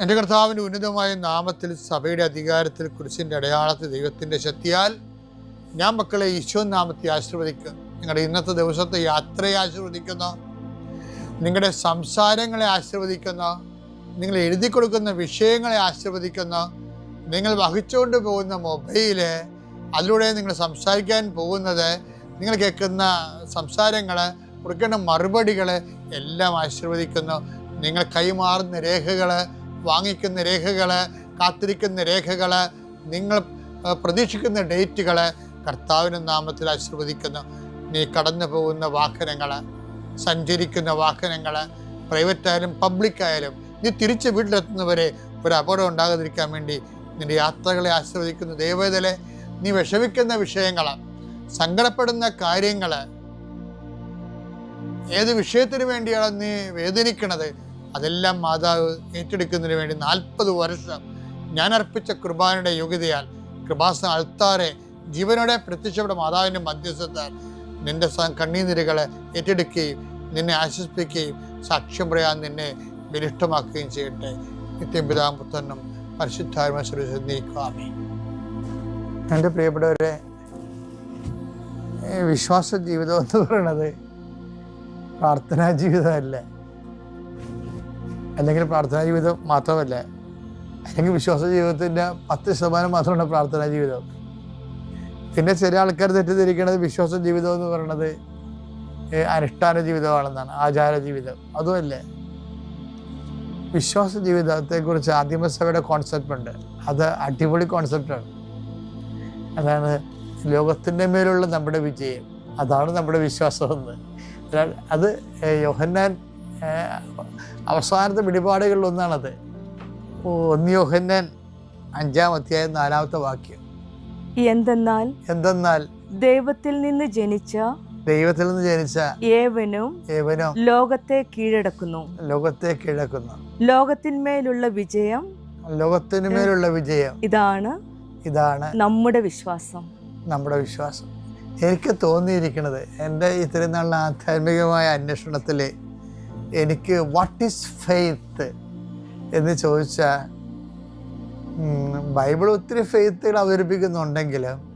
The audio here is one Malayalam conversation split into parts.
എന്റെ കർത്താവിന്റെ ഉന്നതമായ നാമത്തിൽ സഭയുടെ അധികാരത്തിൽ കുരിശിന്റെ അടയാളത്തിൽ ദൈവത്തിന്റെ ശക്തിയാൽ ഞാൻ മക്കളെ ഈശോ നാമത്തെ ആശീർവദിക്കുന്നു. നിങ്ങളുടെ ഇന്നത്തെ ദിവസത്തെ യാത്രയെ ആശീർവദിക്കുന്നു. നിങ്ങളുടെ സംസാരങ്ങളെ ആശീർവദിക്കുന്നു. നിങ്ങൾ എഴുതി കൊടുക്കുന്ന വിഷയങ്ങളെ ആശീർവദിക്കുന്നു. നിങ്ങൾ വഹിച്ചുകൊണ്ട് പോകുന്ന മൊബൈൽ അതിലൂടെ നിങ്ങൾ സംസാരിക്കാൻ പോകുന്നത് നിങ്ങൾ കേൾക്കുന്ന സംസാരങ്ങൾ കൊടുക്കേണ്ട മറുപടികൾ എല്ലാം ആശീർവദിക്കുന്നു. നിങ്ങൾ കൈമാറുന്ന രേഖകൾ വാങ്ങിക്കുന്ന രേഖകൾ കാത്തിരിക്കുന്ന രേഖകൾ നിങ്ങൾ പ്രതീക്ഷിക്കുന്ന ഡേറ്റുകൾ കർത്താവിന്റെ നാമത്തിൽ ആശീർവദിക്കുന്നു. നീ കടന്നു പോകുന്ന വാഹനങ്ങൾ സഞ്ചരിക്കുന്ന വാഹനങ്ങൾ പ്രൈവറ്റ് ആയാലും പബ്ലിക് ആയാലും നീ തിരിച്ച് വീട്ടിലെത്തുന്നവരെ ഒരു അപകടം ഉണ്ടാകാതിരിക്കാൻ വേണ്ടി നിന്റെ യാത്രകളെ ആശീർവദിക്കുന്ന. ദൈവതലെ നീ വിഷമിക്കുന്ന വിഷയങ്ങൾ സങ്കടപ്പെടുന്ന കാര്യങ്ങൾ ഏത് വിഷയത്തിന് വേണ്ടിയാണ് നീ വേദനിക്കണത്? അതെല്ലാം മാതാവ് ഏറ്റെടുക്കുന്നതിന് വേണ്ടി നാൽപ്പത് വർഷം ഞാൻ അർപ്പിച്ച കൃപാനയുടെ യോഗ്യതയാൽ കൃപാസന അൾത്താറെ ജീവനോടെ പ്രത്യക്ഷപ്പെട്ട മാതാവിന്റെ മധ്യസ്ഥത്താൽ നിന്റെ കണ്ണീനിരകളെ ഏറ്റെടുക്കുകയും നിന്നെ ആശ്വസിപ്പിക്കുകയും സാക്ഷ്യം പറയാൻ നിന്നെ ബലിഷ്ടമാക്കുകയും ചെയ്യട്ടെ. നിത്യം പിതാവും പുത്രനും പരിശുദ്ധാത്മ നീക്കുവാമേ എന്റെ പ്രിയപ്പെട്ടവരെ വിശ്വാസ ജീവിതം എന്ന് പറയുന്നത് പ്രാർത്ഥനാ ജീവിതമല്ല. അല്ലെങ്കിൽ പ്രാർത്ഥനാ ജീവിതം മാത്രമല്ല. അല്ലെങ്കിൽ വിശ്വാസ ജീവിതത്തിന്റെ പത്ത് ശതമാനം മാത്രമാണ് പ്രാർത്ഥനാ ജീവിതം. പിന്നെ ചില ആൾക്കാർ തെറ്റിദ്ധരിക്കുന്നത് വിശ്വാസ ജീവിതം എന്ന് പറയുന്നത് അനുഷ്ഠാന ജീവിതമാണെന്നാണ് ആചാര ജീവിതം. അതുമല്ല വിശ്വാസ ജീവിതത്തെക്കുറിച്ച് ആദിമസഭയുടെ കോൺസെപ്റ്റ് ഉണ്ട്. അത് അടിപൊളി കോൺസെപ്റ്റാണ് അതാണ് ലോകത്തിന്റെ മേലുള്ള നമ്മുടെ വിജയം. അതാണ് നമ്മുടെ വിശ്വാസം എന്ന്. അത് യോഹന്നാൻ അവസാനത്തെ പിടിപാടുകളിൽ ഒന്നാണത്. ഓ, ഒന്ന് അഞ്ചാം അധ്യായം നാലാമത്തെ വാക്യം. എന്തെന്നാൽ എന്തെന്നാൽ ദൈവത്തിൽ നിന്ന് ജനിച്ച ദൈവത്തിൽ നിന്ന് ജനിച്ച ഏവനും ഏവനും ലോകത്തെ കീഴടക്കുന്നു. ലോകത്തെ കീഴടക്കുന്നു. ലോകത്തിന്മേലുള്ള വിജയം ലോകത്തിന്മേലുള്ള വിജയം. ഇതാണ് ഇതാണ് നമ്മുടെ വിശ്വാസം. നമ്മുടെ വിശ്വാസം. എനിക്ക് തോന്നിയിരിക്കുന്നത് എന്റെ ഇത്രയും നാളിലെ ആധ്യാത്മികമായ അന്വേഷണത്തിൽ എനിക്ക് വാട്ട് ഈസ് ഫെയ്ത്ത് എന്ന് ചോദിച്ചാൽ ബൈബിൾ ഒത്തിരി ഫെയ്ത്തുകൾ അവതരിപ്പിക്കുന്നുണ്ടെങ്കിലും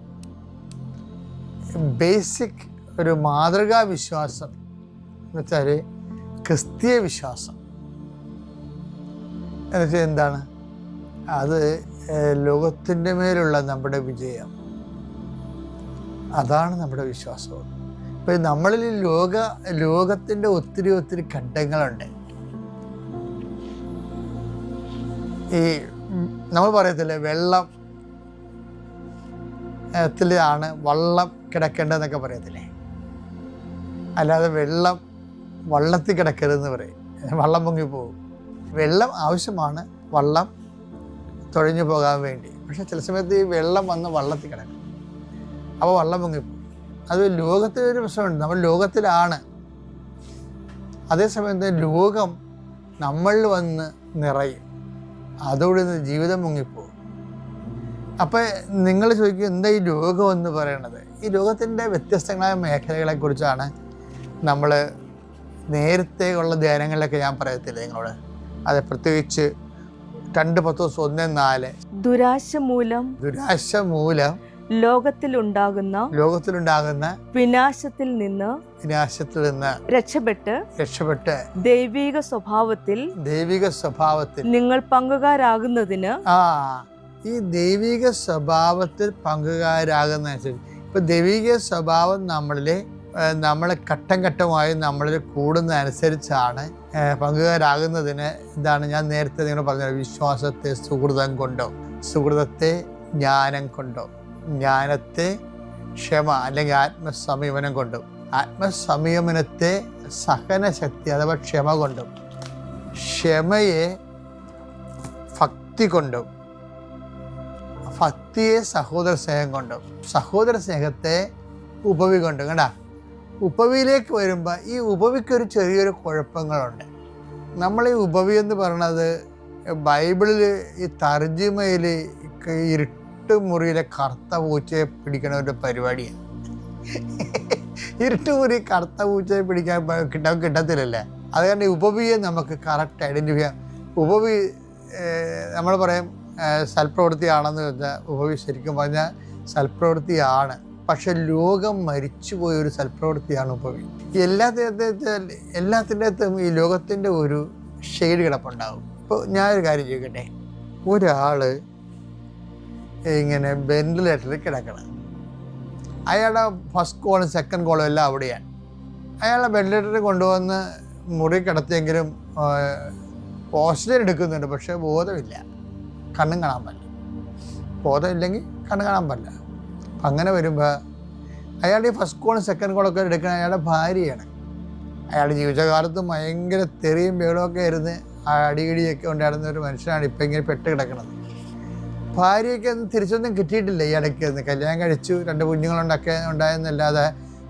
ബേസിക് ഒരു മാതൃകാ വിശ്വാസം എന്ന് വെച്ചാൽ ക്രിസ്തീയ വിശ്വാസം. എന്ന് വെച്ചാൽ എന്താണ്? അത് ലോകത്തിന്റെ മേലുള്ള നമ്മുടെ വിജയം. അതാണ് നമ്മുടെ വിശ്വാസം ഇപ്പം നമ്മളിൽ ലോക ലോകത്തിന്റെ ഒത്തിരി ഒത്തിരി ഘട്ടങ്ങളുണ്ട്. ഈ നമ്മൾ പറയത്തില്ലേ വെള്ളം ത്തിലാണ് വള്ളം കിടക്കേണ്ടതെന്നൊക്കെ പറയത്തില്ലേ? അല്ലാതെ വെള്ളം വള്ളത്തിൽ കിടക്കരുതെന്ന് പറയും. വള്ളം പൊങ്ങിപ്പോകും വെള്ളം ആവശ്യമാണ് വള്ളം തുഴഞ്ഞു പോകാൻ വേണ്ടി. പക്ഷെ ചില സമയത്ത് ഈ വെള്ളം വന്ന് വള്ളത്തിൽ കിടക്കും. അപ്പോൾ വള്ളം പൊങ്ങിപ്പോകും അത് ലോകത്തിലൊരു പ്രശ്നമുണ്ട്. നമ്മൾ ലോകത്തിലാണ്. അതേസമയത്ത് ലോകം നമ്മളിൽ വന്ന് നിറയും. അതോടെ നിന്ന് ജീവിതം മുങ്ങിപ്പോകും. അപ്പോൾ നിങ്ങൾ ചോദിക്കും എന്താ ഈ ലോകം എന്ന് പറയണത്? ഈ ലോകത്തിന്റെ വ്യത്യസ്തങ്ങളായ മേഖലകളെക്കുറിച്ചാണ് നമ്മൾ നേരത്തെ ഉള്ള ധ്യാനങ്ങളിലൊക്കെ ഞാൻ പറയത്തില്ല നിങ്ങളോട്? അത് പ്രത്യേകിച്ച് രണ്ട് പത്ത് ദിവസം ഒന്ന് നാല്. ദുരാശ മൂലം ദുരാശ മൂലം ലോകത്തിലുണ്ടാകുന്ന ലോകത്തിലുണ്ടാകുന്ന വിനാശത്തിൽ നിന്ന് വിനാശത്തിൽ നിന്ന് രക്ഷപ്പെട്ട് രക്ഷപ്പെട്ട് ദൈവിക സ്വഭാവത്തിൽ ദൈവിക സ്വഭാവത്തിൽ നിങ്ങൾ പങ്കുകാരാകുന്നതിന് ആ ഈ ദൈവിക സ്വഭാവത്തിൽ പങ്കുകാരാകുന്ന ഇപ്പൊ ദൈവിക സ്വഭാവം നമ്മളിലെ നമ്മൾ ഘട്ടം ഘട്ടമായി നമ്മളിൽ കൂടുന്ന അനുസരിച്ചാണ് പങ്കുകാരാകുന്നതിന് എന്താണ് ഞാൻ നേരത്തെ നിങ്ങൾ പറഞ്ഞത്. വിശ്വാസത്തെ സുഹൃതം കൊണ്ടോ സുഹൃതത്തെ ജ്ഞാനം കൊണ്ടോ. ജ്ഞാനത്തെ ക്ഷമ അല്ലെങ്കിൽ ആത്മസംയമനം കൊണ്ടും ആത്മസംയമനത്തെ സഹനശക്തി അഥവാ ക്ഷമ കൊണ്ടും ക്ഷമയെ ഭക്തി കൊണ്ടും ഭക്തിയെ സഹോദര സ്നേഹം കൊണ്ടും സഹോദര സ്നേഹത്തെ ഉപവി കൊണ്ടും കണ്ടാ? ഉപവിയിലേക്ക് വരുമ്പോൾ ഈ ഉപവിക്കൊരു ചെറിയൊരു കുഴപ്പങ്ങളുണ്ട്. നമ്മൾ ഈ ഉപവി എന്ന് പറയണത് ബൈബിളിൽ ഈ തർജിമയിൽ ഇരുട്ട് മുറിയിലെ കറുത്ത പൂച്ചയെ പിടിക്കണ ഒരു പരിപാടിയാണ്. ഇരുട്ട് മുറി കറുത്ത പൂച്ചയെ പിടിക്കാൻ കിട്ടാൻ കിട്ടത്തില്ലല്ലേ? അത് കാരണം ഉപവിയെ നമുക്ക് കറക്റ്റ് ഐഡന്റിഫൈ ചെയ്യാം. ഉപവി നമ്മൾ പറയും സൽപ്രവൃത്തിയാണെന്ന് വെച്ചാൽ ഉപവി ശരിക്കും പറഞ്ഞാൽ സൽപ്രവൃത്തിയാണ്. പക്ഷെ ലോകം മരിച്ചുപോയ ഒരു സൽപ്രവൃത്തിയാണ് ഉപവി. എല്ലാത്തിന്റെ എല്ലാത്തിന്റെ അകത്തും ഈ ലോകത്തിന്റെ ഒരു ഷെയ്ഡ് കിടപ്പുണ്ടാകും. ഇപ്പോൾ ഞാനൊരു കാര്യം ചോദിക്കട്ടെ? ഒരാൾ ഇങ്ങനെ വെന്റിലേറ്ററിൽ കിടക്കണം. അയാളുടെ ഫസ്റ്റ് കോളും സെക്കൻഡ് കോളും എല്ലാം അവിടെയാണ്. അയാളെ വെന്റിലേറ്ററിൽ കൊണ്ടുവന്ന് മുറി കിടത്തിയെങ്കിലും ഓക്സിജൻ എടുക്കുന്നുണ്ട് പക്ഷേ ബോധമില്ല. കണ്ണും കാണാൻ പറ്റില്ല. ബോധമില്ലെങ്കിൽ കണ്ണ് കാണാൻ പറ്റില്ല. അങ്ങനെ വരുമ്പോൾ അയാളുടെ ഫസ്റ്റ് കോളും സെക്കൻഡ് കോളൊക്കെ എടുക്കുന്ന അയാളുടെ ഭാര്യയാണ്. അയാളുടെ ജീവിതകാലത്ത് ഭയങ്കര തെറിയും ബേളമൊക്കെ ആയിരുന്നു. അടിയിടിയൊക്കെ ഉണ്ടായിരുന്ന ഒരു മനുഷ്യനാണ് ഇപ്പം ഇങ്ങനെ പെട്ട് കിടക്കുന്നത് ഭാര്യയ്ക്ക് തിരിച്ചൊന്നും കിട്ടിയിട്ടില്ല ഈ ഇടയ്ക്ക്. ഒന്ന് കല്യാണം കഴിച്ചു. രണ്ട് കുഞ്ഞുങ്ങളുണ്ടൊക്കെ ഉണ്ടായെന്നല്ലാതെ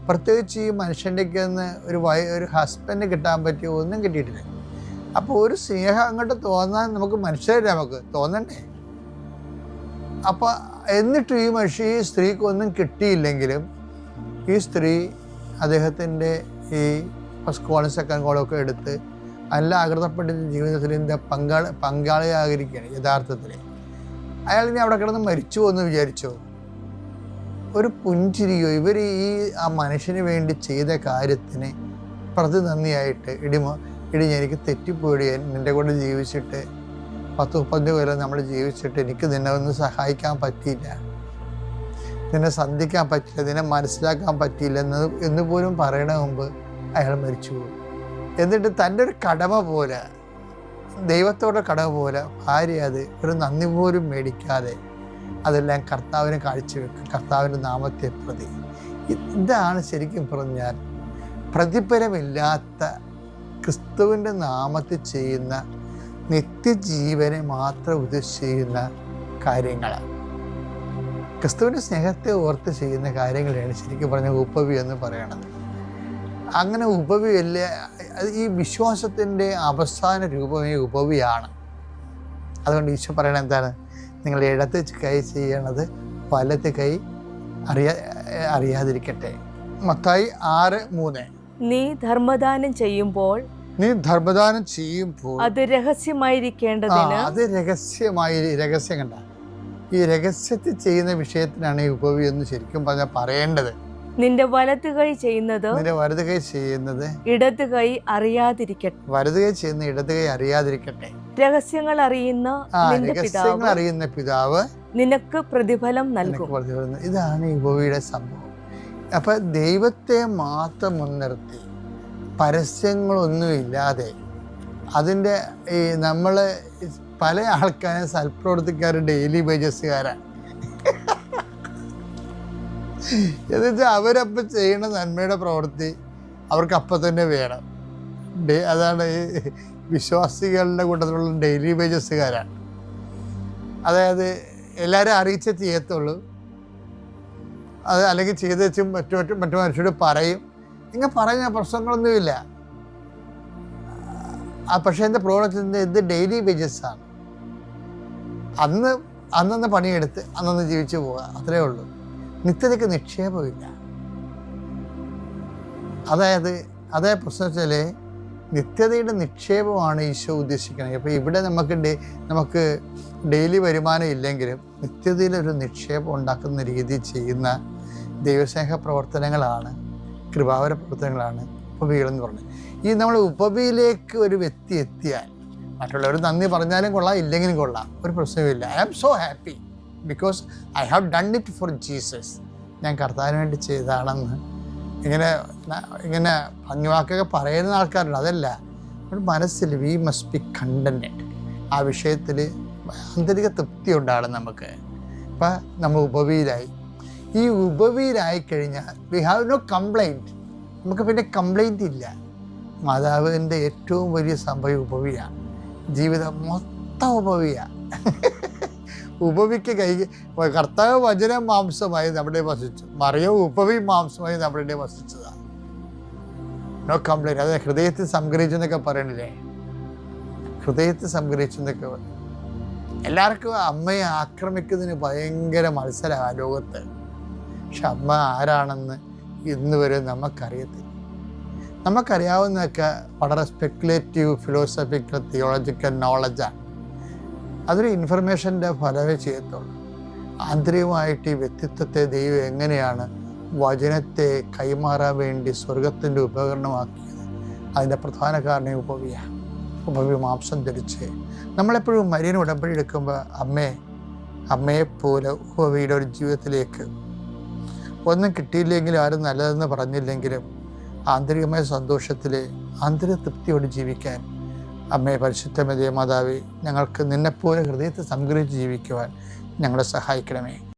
പ്രത്യേകിച്ച് ഈ മനുഷ്യന്റെയൊക്കെ നിന്ന് ഒരു വൈ ഒരു ഹസ്ബൻഡ് കിട്ടാൻ പറ്റിയോ ഒന്നും കിട്ടിയിട്ടില്ല. അപ്പോൾ ഒരു സ്നേഹം അങ്ങോട്ട് തോന്നാൻ നമുക്ക് മനസ്സിലായില്ല നമുക്ക്. തോന്നണ്ടേ? അപ്പോൾ എന്നിട്ട് ഈ മനുഷ്യ ഈ സ്ത്രീക്ക് ഒന്നും കിട്ടിയില്ലെങ്കിലും ഈ സ്ത്രീ അദ്ദേഹത്തിന്റെ ഈ ഫസ്റ്റ് കോളും സെക്കൻഡ് കോളും ഒക്കെ എടുത്ത് നല്ല ആകൃതപ്പെട്ട ജീവിതത്തിൽ ഇതിന്റെ പങ്കാളി പങ്കാളിയാകരിക്കുകയാണ് യഥാർത്ഥത്തിൽ അയാൾ ഇനി അവിടെ കിടന്ന് മരിച്ചു എന്ന് വിചാരിച്ചോ? ഒരു പുഞ്ചിരിയോ ഇവർ ഈ ആ മനുഷ്യന് വേണ്ടി ചെയ്ത കാര്യത്തിന് പ്രതി നന്ദിയായിട്ട് ഇടിമ ഇടി എനിക്ക് തെറ്റിപ്പോയി നിന്റെ കൂടെ ജീവിച്ചിട്ട് പത്ത് മുപ്പത്തഞ്ച് കൊല്ലം നമ്മൾ ജീവിച്ചിട്ട് എനിക്ക് നിന്നെ ഒന്ന് സഹായിക്കാൻ പറ്റിയില്ല. നിന്നെ സന്ധിക്കാൻ പറ്റില്ല നിന്നെ മനസ്സിലാക്കാൻ പറ്റിയില്ല എന്ന് എന്ന് പോലും പറയണ മുമ്പ് അയാൾ മരിച്ചു പോകും. എന്നിട്ട് തന്റെ ഒരു കടമ പോലെ ദൈവത്തോടെ കടവ് പോലെ ഭാര്യ അത് ഒരു നന്ദി പോലും മേടിക്കാതെ അതെല്ലാം കർത്താവിന് കാഴ്ചവെക്കും കർത്താവിന്റെ നാമത്തെ പ്രതി. ഇതാണ് ശരിക്കും പറഞ്ഞാൽ പ്രതിഫലമില്ലാത്ത ക്രിസ്തുവിന്റെ നാമത്തിൽ ചെയ്യുന്ന നിത്യജീവനെ മാത്രം ഉദ്ദേശിച്ച് ചെയ്യുന്ന കാര്യങ്ങൾ. ക്രിസ്തുവിന്റെ സ്നേഹത്തെ ഓർത്ത് ചെയ്യുന്ന കാര്യങ്ങളാണ് ശരിക്കും പറഞ്ഞ ഉപവി എന്ന് പറയണത്. അങ്ങനെ ഉപവിയല്ല? ഈ വിശ്വാസത്തിന്റെ അവസാന രൂപമേ ഉപവിയാണ്. അതുകൊണ്ട് ഈശോ പറയണത് എന്താണ്? നിങ്ങൾ ഇടത്ത് കൈ ചെയ്യണത് വലത്ത് കൈ അറിയാ അറിയാതിരിക്കട്ടെ. മത്തായി ആറ് മൂന്ന്. നീ ധർമ്മദാനം ചെയ്യുമ്പോൾ നീ ധർമ്മദാനം ചെയ്യുമ്പോൾ അത് രഹസ്യമായിരിക്കേണ്ടത് രഹസ്യമായിരിക്കേണ്ടതിന് അത് രഹസ്യമായി രഹസ്യം കണ്ട. ഈ രഹസ്യത്തിൽ ചെയ്യുന്ന വിഷയത്തിനാണ് ഈ ഉപവി എന്ന് ശരിക്കും പറഞ്ഞാൽ പറയേണ്ടത്. നിന്റെ വലത് കൈ ചെയ്യുന്നത് നിന്റെ വലത് കൈ ചെയ്യുന്നത് ഇടത് കൈ അറിയാതിരിക്കട്ടെ. വലത് കൈ ചെയ്യുന്ന ഇടത് കൈ അറിയാതിരിക്കട്ടെ. രഹസ്യങ്ങൾ അറിയുന്ന രഹസ്യങ്ങൾ അറിയുന്ന പിതാവ് നിനക്ക് പ്രതിഫലം നൽകും. ഇതാണ് ഈ ഉപവിയുടെ സംഭവം. അപ്പൊ ദൈവത്തെ മാത്രം മുൻനിർത്തി പരസ്യങ്ങളൊന്നുമില്ലാതെ അതിന്റെ ഈ നമ്മൾ പല ആൾക്കാരും സൽപ്രവർത്തിക്കാർ ഡെയിലി വേജസ്സുകാരാണ് എന്നുവെച്ചാൽ അവരപ്പം ചെയ്യുന്ന നന്മയുടെ പ്രവൃത്തി അവർക്ക് അപ്പം തന്നെ വേണം. അതാണ് ഈ വിശ്വാസികളുടെ കൂട്ടത്തിലുള്ള ഡെയിലി വേജസ്സുകാരാണ് അതായത് എല്ലാവരും അറിയിച്ചേ ചെയ്യത്തുള്ളൂ. അത് അല്ലെങ്കിൽ ചെയ്ത് വെച്ച് മറ്റു മറ്റു മറ്റു മനുഷ്യരോട് പറയും. ഇങ്ങനെ പറയുന്ന പ്രശ്നങ്ങളൊന്നുമില്ല ആ പക്ഷേ എന്റെ പ്രോഡക്റ്റ് ഇത് ഡെയിലി വേജസ്സാണ് അന്ന് അന്നന്ന് പണിയെടുത്ത് അന്നന്ന് ജീവിച്ചു പോവുക. അത്രേ ഉള്ളൂ. നിത്യതയ്ക്ക് നിക്ഷേപമില്ല. അതായത് അതേ പ്രശ്നം വെച്ചാൽ നിത്യതയുടെ നിക്ഷേപമാണ് ഈശോ ഉദ്ദേശിക്കുന്നത് അപ്പോൾ ഇവിടെ നമുക്ക് നമുക്ക് ഡെയിലി വരുമാനം ഇല്ലെങ്കിലും നിത്യതയിലൊരു നിക്ഷേപം ഉണ്ടാക്കുന്ന രീതി ചെയ്യുന്ന ദൈവസ്നേഹ പ്രവർത്തനങ്ങളാണ് കൃപാവര പ്രവർത്തനങ്ങളാണ് ഉപവികളെന്ന് പറഞ്ഞത്. ഈ നമ്മൾ ഉപവിയിലേക്ക് ഒരു വ്യക്തി എത്തിയാൽ മറ്റുള്ളവർ നന്ദി പറഞ്ഞാലും കൊള്ളാം ഇല്ലെങ്കിലും കൊള്ളാം ഒരു പ്രശ്നവുമില്ല. I am so happy because I have done it for Jesus ഞാൻ കർത്താവിന് വേണ്ടി ചെയ്തതാണെന്ന് ഇങ്ങനെ ഇങ്ങനെ ഭംഗിവാക്കൊക്കെ പറയുന്ന ആൾക്കാരുണ്ട്. അതല്ല നമ്മുടെ മനസ്സിൽ വി മസ്റ്റ് ബി കണ്ടന്റഡ് ആ വിഷയത്തിൽ ആന്തരിക തൃപ്തി ഉണ്ടാകണം നമുക്ക്. അപ്പം നമ്മൾ ഉപവിയിലായി. ഈ ഉപവിയിലായി കഴിഞ്ഞാൽ വി ഹാവ് നോ കംപ്ലൈന്റ് നമുക്ക് പിന്നെ കംപ്ലൈന്റ് ഇല്ല. മാതാവിന്റെ ഏറ്റവും വലിയ സംഭവം ഉപവിയാണ്. ജീവിതം മൊത്തം ഉപവിയാണ്. ഉപവിക്ക് കൈ കർത്താവ് വചനം മാംസമായി നമ്മുടെ വസിച്ചു. മറിയോ ഉപവി മാംസമായി നമ്മുടെ വസിച്ചതാണ് നോ കംപ്ലൈന്റ് അതെ ഹൃദയത്തിൽ സംഗ്രഹിച്ചു എന്നൊക്കെ പറയണില്ലേ? ഹൃദയത്തിൽ സംഗ്രഹിച്ചു എന്നൊക്കെ. എല്ലാവർക്കും അമ്മയെ ആക്രമിക്കുന്നതിന് ഭയങ്കര മത്സരമാണ് ലോകത്ത്. പക്ഷെ അമ്മ ആരാണെന്ന് ഇന്ന് വരെ നമുക്കറിയത്തില്ല. നമുക്കറിയാവുന്നതൊക്കെ വളരെ സ്പെക്കുലേറ്റീവ് ഫിലോസഫിക്കൽ തിയോളജിക്കൽ നോളജാണ് അതൊരു ഇൻഫർമേഷന്റെ ഫലമേ ചെയ്യത്തുള്ളൂ. ആന്തരികമായിട്ട് ഈ വ്യക്തിത്വത്തെ ദൈവം എങ്ങനെയാണ് വചനത്തെ കൈമാറാൻ വേണ്ടി സ്വർഗത്തിന്റെ ഉപകരണമാക്കിയത്? അതിന്റെ പ്രധാന കാരണം ഉപവിയ. ഉപവി മാംസം ധരിച്ച്. നമ്മളെപ്പോഴും മരിയൻ ഉടമ്പടി എടുക്കുമ്പോൾ അമ്മേ അമ്മയെപ്പോലെ ഉപവിയുടെ ഒരു ജീവിതത്തിലേക്ക്. ഒന്നും കിട്ടിയില്ലെങ്കിലും ആരും നല്ലതെന്ന് പറഞ്ഞില്ലെങ്കിലും ആന്തരികമായ സന്തോഷത്തിൽ ആന്തരിക തൃപ്തിയോട് ജീവിക്കാൻ അമ്മേ പരിശുദ്ധമതേ മാതാവേ ഞങ്ങൾക്ക് നിന്നെപ്പോലെ ഹൃദയത്തെ സംഗ്രഹിച്ച് ജീവിക്കുവാൻ ഞങ്ങളെ സഹായിക്കണമേ.